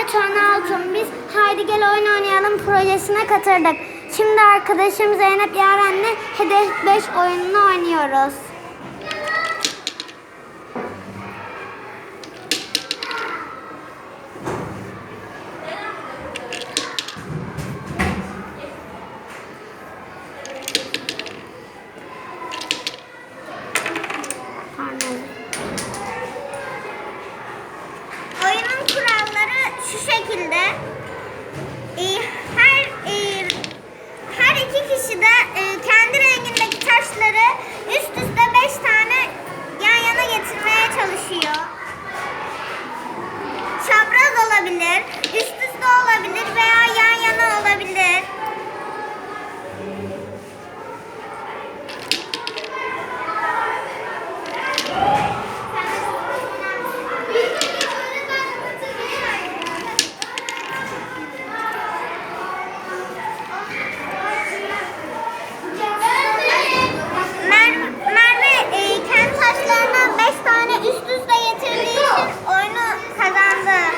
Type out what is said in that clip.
ve Tuana. Biz Haydi Gel Oyun Oynayalım projesine katıldık. Şimdi arkadaşım Zeynep Yaren'le Hedef 5 oyununu oynuyoruz. Olabilir, üst üste olabilir